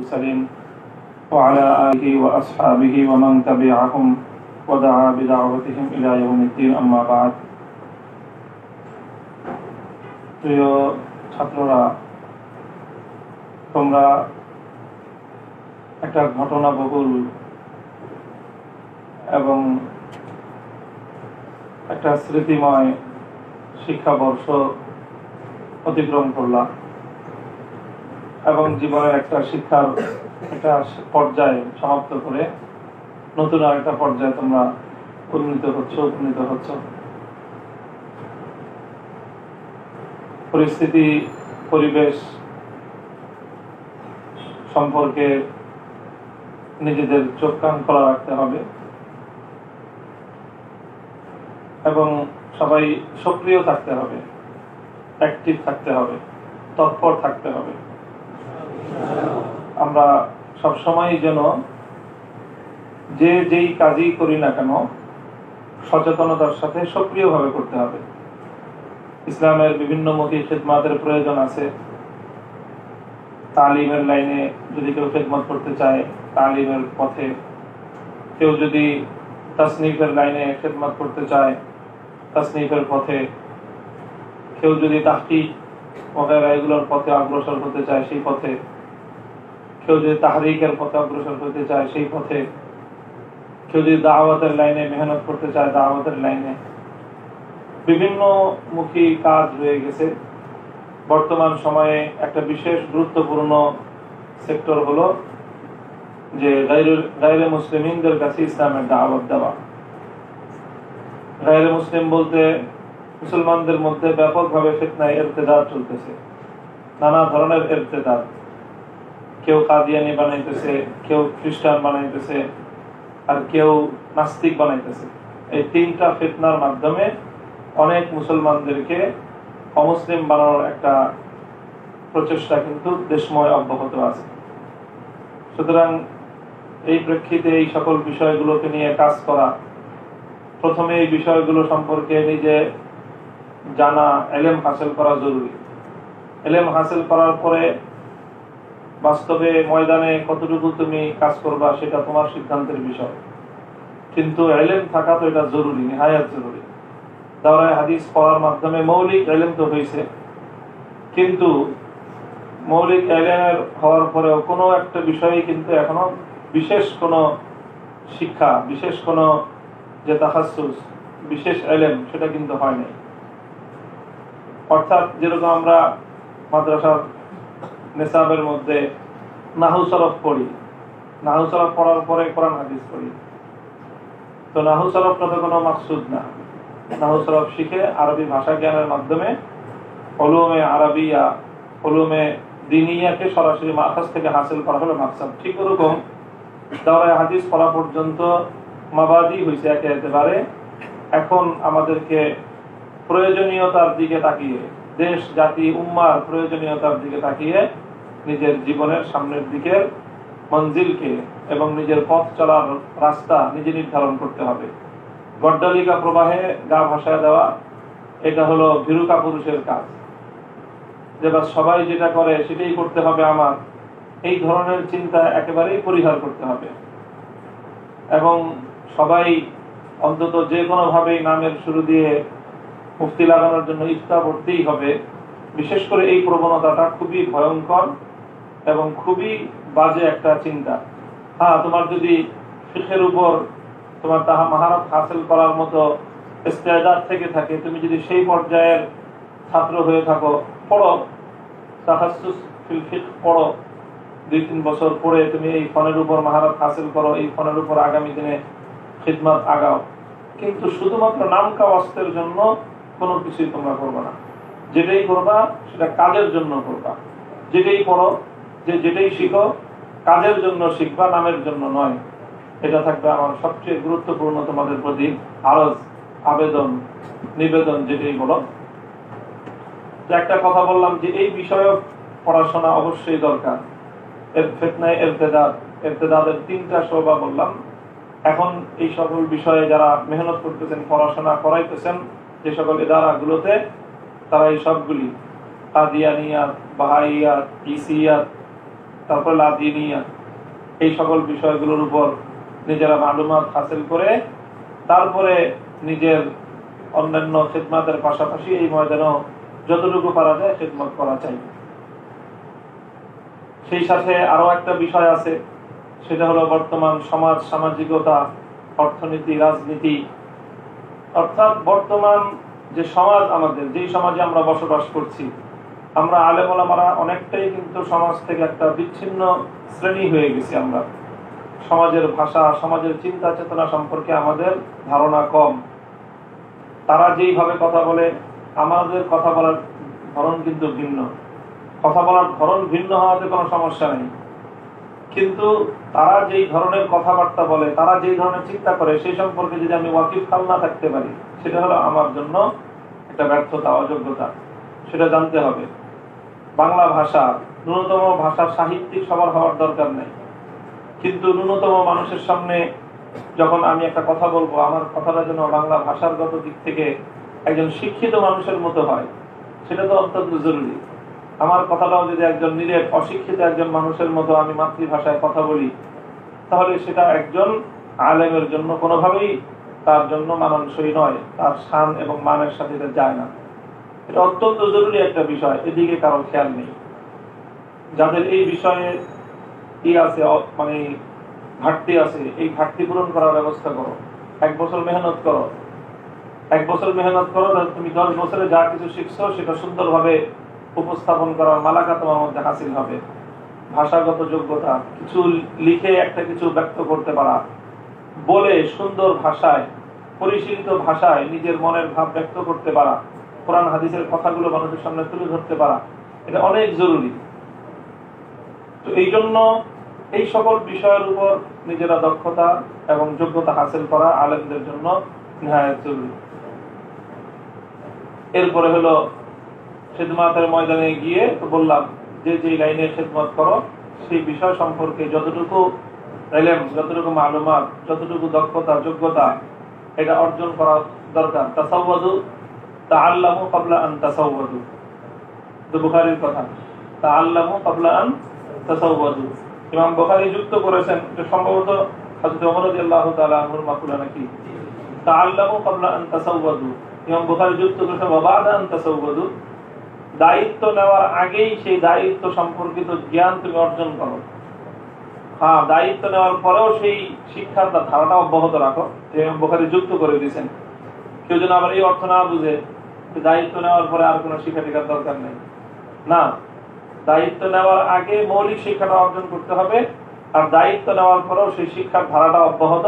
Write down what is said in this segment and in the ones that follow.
المرسلين وعلى آله وأصحابه ومن تبعهم ودعا بدعوتهم إلى يوم الدين أما بعد প্রিয় ছাত্ররা তোমরা একটা ঘটনা বহুল এবং একটা স্মৃতিময় শিক্ষাবর্ষ অতিক্রম করলাম এবং জীবনের একটা শিক্ষার একটা পর্যায়ে সমাপ্ত করে নতুন আর একটা পর্যায়ে তোমরা উন্নীত হচ্ছ উন্নীত হচ্ছ। পরিস্থিতি, পরিবেশ সম্পর্কে নিজেদের চোখ কান খোলা রাখতে হবে। এবং সবাই সক্রিয় থাকতে হবে অ্যাক্টিভ থাকতে হবে, তৎপর থাকতে হবে। আমরা সবসময় যেন যে যেই কাজই করি না কেন, সচেতনতার সাথে সক্রিয়ভাবে করতে হবে। ইসলামের বিভিন্ন মুখী খেদমাতের প্রয়োজন আছে। তালিমের লাইনে যদি কেউ খেদমত করতে চায়, তালিমের পথে। কেউ যদি তাসনিফের লাইনে খেদমত করতে চায়, তাসনিফের পথে। কেউ যদি তাহকি ওগেরা এগুলোর পথে অগ্রসর হতে চায়, সেই পথে। কেউ যদি তাহরিকের পথে অগ্রসর হতে চায়, সেই পথে কেউ যদি দাওয়াতের লাইনে মেহনত করতে চায়, দাওয়াতের লাইনে। বিভিন্ন মুখী কাজ রয়ে গেছে। বর্তমান সময়ে একটা বিশেষ গুরুত্বপূর্ণ সেক্টর হলো যে গাইরে মুসলিমদের কাছে ইসলামের দাওয়াত দেওয়া। গাইরে মুসলিম বলতে মুসলমানদের মধ্যে ব্যাপকভাবে ফিতনায় এরতেদার চলতেছে। নানা ধরনের এরতেদার কেউ কাদিয়ানি বানাইতেছে, কেউ খ্রিস্টান বানাইতেছে, আর কেউ নাস্তিক বানাইতেছে। এই তিনটা ফেতনার মাধ্যমে অনেক মুসলমানদেরকে অমুসলিম বানানোর একটা প্রচেষ্টা কিন্তু দেশময় অব্যাহত আছে। সুতরাং এই প্রেক্ষিতে এই সকল বিষয়গুলোকে নিয়ে কাজ করা, প্রথমে এই বিষয়গুলো সম্পর্কে নিজে জানা, এলেম হাসিল করা জরুরি। এলেম হাসিল করার পরে বাস্তবে ময়দানে কতটুকু তুমি কাজ করবা সেটা তোমার সিদ্ধান্তের বিষয়। কিন্তু এলেম থাকা তো এটা জরুরি, নিহায়াত জরুরি। দাওরায় হাদিস পড়ার মাধ্যমে মৌলিক এলেম তো হয়েছে কিন্তু মৌলিক এলেমের হওয়ার পরেও কোনো একটা বিষয়ে কিন্তু এখনও বিশেষ কোনো শিক্ষা, বিশেষ কোনো যে তাহাসুস বিশেষ এলেম, সেটা কিন্তু হয় নাই। অর্থাৎ যেরকম আমরা মাদ্রাসার নেশাবের মধ্যে নাহু সরফ পড়ি। নাহু সরফ পড়ার পরে কোরআন হাদিস পড়ি। তো নাহু সরফটা তো কোনো মাকসুদ না। নাহু সরফ শিখে আরবি ভাষা জ্ঞানের মাধ্যমে হলুমে আরবিয়া হলুমে দিনিয়াকে সরাসরি মাখাস থেকে হাসিল করা হলো মাকসাদ। ঠিক ওরকম দাওরায় হাদিস পড়া পর্যন্ত মাবাদি হয়েছে একে একেবারে। এখন আমাদেরকে প্রয়োজনীয়তার দিকে তাকিয়ে দেশ, জাতি, উম্মার প্রয়োজনীয়তার দিকে তাকিয়ে নিজের জীবনের সামনের দিকের মঞ্জিলকে এবং নিজের পথ চলার রাস্তা নিজে নির্ধারণ করতে হবে। গড্ডালিকা প্রবাহে গা ভাসায় দেওয়া, এটা হলো ভীরুকা পুরুষের কাজ। যে বা সবাই যেটা করে সেটাই করতে হবে আমার। এই ধরনের চিন্তা একেবারেই পরিহার করতে হবে। এবং সবাই অন্তত যে কোনোভাবেই নামের শুরু দিয়ে মুফতি লাগানোর জন্য ইফতা করতেই হবে। বিশেষ করে এই প্রবণতাটা খুবই ভয়ঙ্কর এবং খুবই বাজে একটা চিন্তা। হ্যাঁ তোমার যদি শিখের উপর তোমার তাহা মাহারত হাসিল করার মতো ইস্তেদাদ থেকে থাকে, তুমি যদি সেই পর্যায়ের ছাত্র হয়ে থাকো, পড়ো। তাহাসুস ফিল পড়ো। দুই তিন বছর পরে তুমি এই ফোনের উপর মাহারত হাসিল করো, এই ফোনের উপর আগামী দিনে খিদমত আগাও। কিন্তু শুধুমাত্র নাম কাওয়াস্তের জন্য কোনো কিছুই তোমরা করবে না। যেটাই করবা, সেটা কাজের জন্য করবা। যেটাই পড়ো, যে যেটাই শিখো, কাজের জন্য শিখবা, নামের জন্য নয়। এটা থাকবে আমার সবচেয়ে গুরুত্বপূর্ণ তোমাদের প্রতি আরজ, আবেদন, নিবেদন, যেটাই বলো। তো একটা কথা বললাম যে এই বিষয়ক পড়াশোনা অবশ্যই দরকার। এর ফেতনায় এরতেদাদ। এরতেদাদের তিনটা শোভা বললাম। এখন এই সকল বিষয়ে যারা মেহনত করতেছেন, পড়াশোনা করাইতেছেন যে সকল ইদারাগুলোতে তারা এই সবগুলি কাদিয়ানিয়াত, বাহাইয়াত তারপরে লাদিনিয়া এই সকল বিষয়গুলোর উপর নিজেরা মালুমাত হাসিল করে তারপরে নিজের অন্যান্য খেদমাতের পাশাপাশি এই ময়দানেও যতটুকু পারা যায় খেদমত করা চাই। সেই সাথে আরও একটা বিষয় আছে, সেটা হলো বর্তমান সমাজ সামাজিকতা, অর্থনীতি, রাজনীতি অর্থাৎ বর্তমান যে সমাজ আমাদের, যেই সমাজে আমরা বসবাস করছি, আমরা আলেমোলামারা অনেকটাই কিন্তু সমাজ থেকে একটা বিচ্ছিন্ন শ্রেণি হয়ে গেছি আমরা। সমাজের ভাষা, সমাজের চিন্তা চেতনা সম্পর্কে আমাদের ধারণা কম। তারা যেইভাবে কথা বলে, আমাদের কথা বলার ধরন কিন্তু ভিন্ন। কথা বলার ধরন ভিন্ন হওয়াতে কোনো সমস্যা নেই। কিন্তু তারা যেই ধরনের কথাবার্তা বলে, তারা যেই ধরনের চিন্তা করে, সেই সম্পর্কে যদি আমি ওয়াকিফ খাল না থাকতে পারি, সেটা হলো আমার জন্য একটা ব্যর্থতা, অযোগ্যতা। সেটা জানতে হবে। বাংলা ভাষা, ন্যূনতম ভাষা সাহিত্যিক সবার হওয়ার দরকার নেই। কিন্তু ন্যূনতম মানুষের সামনে যখন আমি একটা কথা বলব, আমার কথাটা যেন বাংলা ভাষারগত দিক থেকে একজন শিক্ষিত মানুষের মতো হয়, সেটা তো অত্যন্ত জরুরি। আমার কথাটাও যদি একজন নিরেট, অশিক্ষিত একজন মানুষের মতো আমি মাতৃভাষায় কথা বলি, তাহলে সেটা একজন আলেমের জন্য কোনোভাবেই তার জন্য মানানসই নয়। তার শান এবং মানের সাথে এটা যায় না। এটা অত্যন্ত জরুরি একটা বিষয়, এদিকে কারও খেয়াল নেই। যাদের এই বিষয়ে কি আছে মানে ঘাটতি আছে, এই ঘাটতি পূরণ করার ব্যবস্থা করো। এক বছর মেহনত করো। এক বছর মেহনত করো, তুমি দশ বছরে যা কিছু শিখছো, সেটা সুন্দরভাবে উপস্থাপন করার মালাকা তোমার মধ্যে হাসিল হবে। ভাষাগত যোগ্যতা, কিছু লিখে একটা কিছু ব্যক্ত করতে পারা। বলে সুন্দর ভাষায়, পরিশীলিত ভাষায় নিজের মনের ভাব ব্যক্ত করতে পারা। কোরআন, হাদিসের কথাগুলো মানুষের সামনে তুলে ধরতে পারা। এটা অনেক জরুরি। তো এই জন্য এই সকল বিষয়ের উপর নিজেরা দক্ষতা এবং যোগ্যতা হাসিল করা আলেমদের জন্য নেহায়ত জরুরি। এরপরে হলো খেদমাতের ময়দানে গিয়ে বললাম, যে যে লাইনে খেদমত করো, সেই বিষয় সম্পর্কে যতটুকু এলেম, যতটুকু মালুমাত, যতটুকু দক্ষতা, যোগ্যতা, এটা অর্জন করা দরকার। তাসাওয়াদু তাআল্লামু ক্বাবলা আন তাসাওয়াদু। তো বুখারীর কথা, তাআল্লামু ক্বাবলা আন তাসাওয়াদু। ইমাম বুখারী যুক্ত করেছেন যে সম্ভবত হযরত ওমর রাদিয়াল্লাহু তাআলা আনহুর মাকুলা নাকি? তাআল্লামু ক্বাবলা আন তাসাওয়াদু। ইমাম বুখারী যুক্ত করেছেন, ওয়া বা'দা আন তাসাওয়াদু। দায়িত্ব নেওয়ার আগেই সেই দায়িত্ব সম্পর্কিত জ্ঞান তুমি অর্জন করো। হ্যাঁ দায়িত্ব নেওয়ার পরেও সেই শিক্ষার বা ধারণা অব্যাহত রাখো। বুখারী যুক্ত করে দিয়েছেন। কেউ যেন আবার এই অর্থ না বুঝে দায়িত্ব নেওয়ার পরে আর কোনো শিক্ষা টিকার দরকার নেই। না, দায়িত্ব নেওয়ার আগে মৌলিক শিক্ষাটা অর্জন করতে হবে আর দায়িত্ব নেওয়ার পরেও সেই শিক্ষার ধারাটা অব্যাহত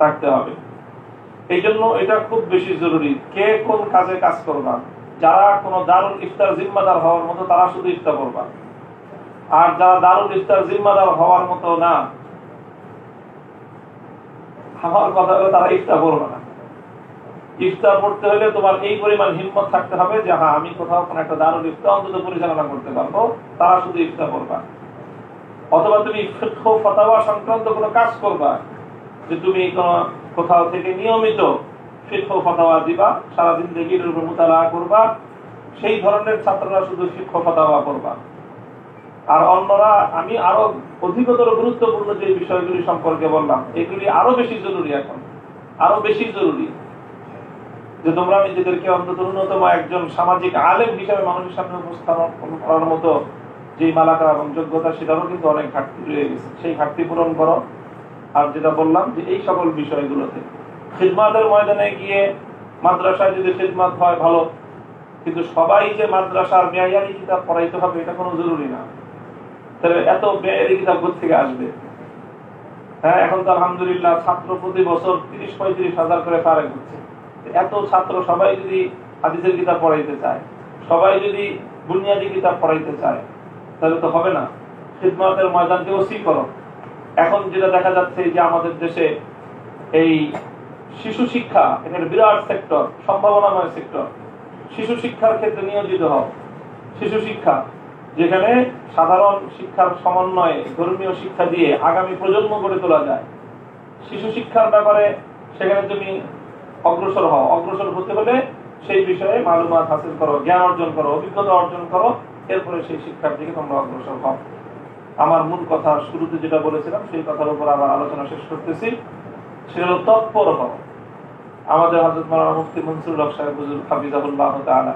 রাখতে হবে। এই এটা খুব বেশি জরুরি। কে কোন কাজে কাজ করবা যারা কোনো দারুল ইফতার জিম্মাদার হওয়ার মতো, তারা শুধু ইফতার করবা। আর যারা দারুল ইফতার জিম্মাদার হওয়ার মতো না, আমার কথা হলো তারা ইফতার করবে না। ইফতার পড়তে হলে তোমার এই পরিমাণ হিম্মত থাকতে হবে যে হ্যাঁ আমি কোথাও কোনো একটা দারুল ইফতার অন্তত পরিচালনা করতে পারব। তারা শুধু ইফতার করবা। অথবা তুমি ফতাওয়া সংক্রান্ত কোনো কাজ করবা, যে তুমি কোনো কোথাও থেকে নিয়মিত ফিকহ ফতাওয়া দিবা সারাদিন দেখে এটার উপর মোতালা করবা, সেই ধরনের ছাত্ররা শুধু ফিকহ ফতাওয়া করবা। আর অন্যরা, আমি আরও অধিকতর গুরুত্বপূর্ণ যে বিষয়গুলি সম্পর্কে বললাম, এগুলি আরও বেশি জরুরি এখন, আরও বেশি জরুরি। যে তোমরা নিজেদেরকে অন্তত ন্যূনতম একজন সামাজিক আলেম হিসাবে মানুষের সামনে উপস্থাপন করার মতো যে মালাকা এবং যোগ্যতা, সেটারও কিন্তু অনেক ঘাটতি রয়ে গেছে। সেই ঘাটতি পূরণ করো। আর যেটা বললাম যে এই সকল বিষয়গুলোতে খিদমাতের ময়দানে গিয়ে মাদ্রাসায় যদি খিদমাত হয়, ভালো। কিন্তু সবাই যে মাদ্রাসার মেয়ারি কিতাব পড়াইতে হবে, এটা কোনো জরুরি না। তাহলে এত মেয়ারি কিতাব থেকে আসবে? হ্যাঁ এখন তো আলহামদুলিল্লাহ ছাত্র প্রতি বছর তিরিশ পঁয়ত্রিশ হাজার করে পারে হচ্ছে এত ছাত্র সবাই যদি হাদিসের কিতাব পড়াইতে চায়, সবাই যদি বুনিয়াদি কিতাব পড়াইতে চায়, তাহলে তো হবে না। খিদমাতের ময়দানকে ওসি করো। এখন যেটা দেখা যাচ্ছে যে আমাদের দেশে এই শিশু শিক্ষা এখানে বিরাট সেক্টর সম্ভাবনাময় সেক্টর শিশু শিক্ষার ক্ষেত্রে নিয়োজিত হও। শিশু শিক্ষা, যেখানে সাধারণ শিক্ষার সমন্বয়ে ধর্মীয় শিক্ষা দিয়ে আগামী প্রজন্ম গড়ে তোলা যায়। শিশু শিক্ষার ব্যাপারে সেখানে তুমি অগ্রসর হও। অগ্রসর হতে হলে সেই বিষয়ে মালুমাত হাসিল করো, জ্ঞান অর্জন করো, অভিজ্ঞতা অর্জন করো। এরপরে সেই শিক্ষার দিকে তোমরা অগ্রসর হও। আমার মূল কথা শুরুতে যেটা বলেছিলাম, সেই কথার উপর আবার আলোচনা শেষ করতেছি। সেটা তৎপর হও আমাদের মাওলানা মুফতি মনসুর হুজুর তাআলা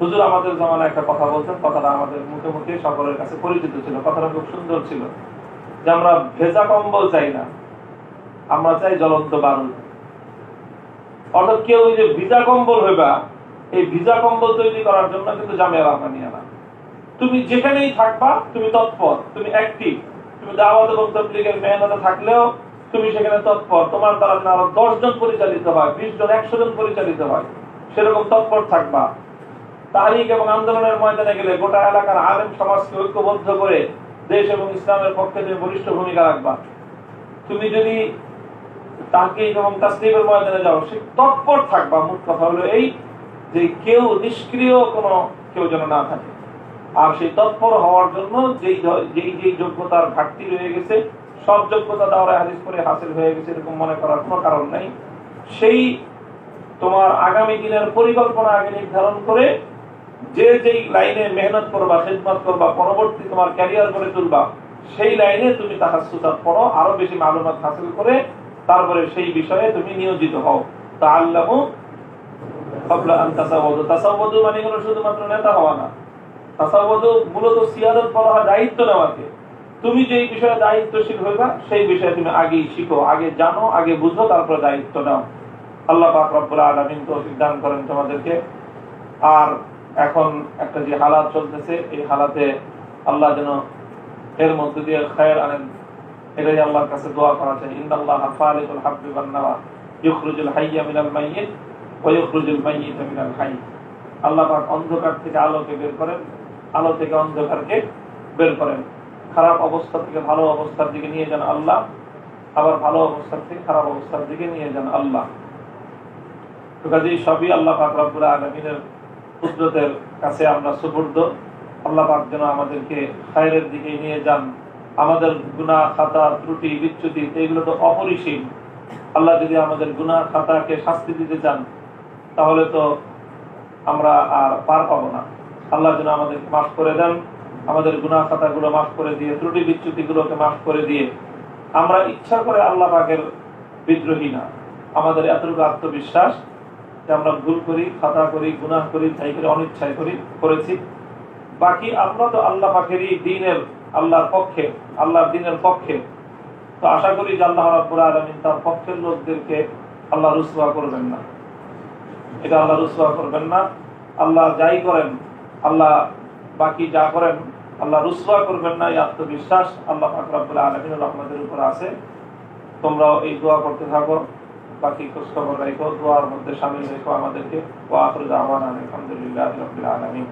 হুজুর আমাদের জামানায় একটা কথা বলতেন কথাটা আমাদের মুখে মুখে সকলের কাছে পরিচিত ছিল, কথাটা খুব সুন্দর ছিল। যে আমরা ভেজা কম্বল চাই না, আমরা চাই জ্বলন্ত বারুদ। অর্থাৎ কেউ যে ভিজা কম্বল হইবা, এই ভিজা কম্বল তৈরি করার জন্য কিন্তু জামিয়া রাফানিয়া না তুমি যেখানেই থাকবা, তুমি তৎপর, তুমি অ্যাক্টিভ তুমি দাওয়াত এবং তবলিগের মেহনতে থাকলেও তুমি সেখানে তৎপর। তোমার দ্বারা যেন আরও দশ জন পরিচালিত হয় বিশ জন একশো জন পরিচালিত হয়, সেরকম তৎপর থাকবা। তারিখ এবং আন্দোলনের ময়দানে গেলে গোটা এলাকার আলেম সমাজকে ঐক্যবদ্ধ করে দেশ এবং ইসলামের পক্ষে তুমি বলিষ্ঠ ভূমিকা রাখবা। তুমি যদি তাকে এবং তাসলিমের ময়দানে যাও, সে তৎপর থাকবা। মূল কথা হলো এই যে কেউ নিষ্ক্রিয় কোনো কেউ যেন না থাকে। আর সেই তৎপর হওয়ার জন্য যেই যেই যেই যোগ্যতার ঘাটতি রয়ে গেছে সব যোগ্যতা দাওরা হাদিস করে হাসিল হয়ে গেছে, এরকম মনে করার কোনো কারণ নাই। সেই তোমার আগামী দিনের পরিকল্পনা আগে নির্ধারণ করে যে যেই লাইনে মেহনত করবা, খেদমত করবা, পরবর্তী তোমার ক্যারিয়ার করে তুলবা, সেই লাইনে তুমি তাহাসুসাত পড়ো, আরও বেশি মালুমাত হাসিল করে তারপরে সেই বিষয়ে তুমি নিয়োজিত হও। তা আল্লাহ মানে শুধুমাত্র নেতা হওয়া না। তাসাওয়াদু মূলত সিয়াদত বলা হয় দায়িত্ব নেওয়াকে। তুমি যেই বিষয়ে দায়িত্বশীল হইবা, সেই বিষয়ে তুমি আগেই শিখো, আগে জানো, আগে বুঝো, তারপরে দায়িত্ব নাও। আল্লাহ পাক আলামিন তৌফিক দান করেন তোমাদেরকে। আর এখন একটা যে হালাত চলতেছে, এই হালাতে আল্লাহ যেন এর মধ্যে দিয়ে খায়ের আনেন। এটাই আল্লাহর কাছে দোয়া করা চাই। ইন্নাল্লাহ ফালিকুল ওয়ান নাওয়া, ইখরুজুল হাইয়্যা মিনাল মাইয়িত ওয়া ইখরুজুল মাইয়িতা মিনাল হাইয়্য আল্লাহ পাক অন্ধকার থেকে আলোকে বের করেন, আলো থেকে অন্ধকারকে বের করেন। খারাপ অবস্থা থেকে ভালো অবস্থার দিকে নিয়ে যান আল্লাহ, আবার ভালো অবস্থার থেকে খারাপ অবস্থার দিকে নিয়ে যান আল্লাহ। তো কাজেই সবই আল্লাহ পাক রব্বুল আলামিনের কুদরতের কাছে আমরা সুপর্দ আল্লাহ পাক যেন আমাদেরকে খায়রের দিকে নিয়ে যান। আমাদের গুনাহ, খাতা, ত্রুটি, বিচ্যুতি, এগুলো তো অপরিসীম। আল্লাহ যদি আমাদের গুনাহ, খাতাকে শাস্তি দিতে চান, তাহলে তো আমরা আর পার পাবো না। আল্লাহ যেন আমাদেরকে মাফ করে দেন। আমাদের গুনাহ খাতাগুলো মাফ করে দিয়ে, ত্রুটি বিচ্যুতিগুলোকে মাফ করে দিয়ে, আমরা ইচ্ছা করে আল্লাহ পাকের বিদ্রোহী না। আমাদের এতটুকু আত্মবিশ্বাস যে আমরা ভুল করি, খাতা করি, গুনাহ করি, তাই করে অনিচ্ছায় করি, করেছি। বাকি আমরা তো আল্লাহ পাকেরই দিনের, আল্লাহর পক্ষে, আল্লাহর দিনের পক্ষে। তো আশা করি যে আল্লাহ রাব্বুল আলামিন তার পক্ষের লোকদেরকে আল্লাহ রুসওয়া করবেন না। এটা আল্লাহ রুসওয়া করবেন না। আল্লাহ যাই করেন, আল্লাহ বাকি যা করেন আল্লাহ রুসুয়া করবেন না, এই আত্মবিশ্বাস আল্লাহ পাক আলমিনুল আহমদের উপর আছে। তোমরাও এই দোয়া করতে থাকো। বাকি খোঁজ খবর রাখো, দোয়ার মধ্যে সামিল রেখো আমাদেরকে। ও আফরুজ আহমান আলহামদুলিল্লাহ রবিল আলামিন।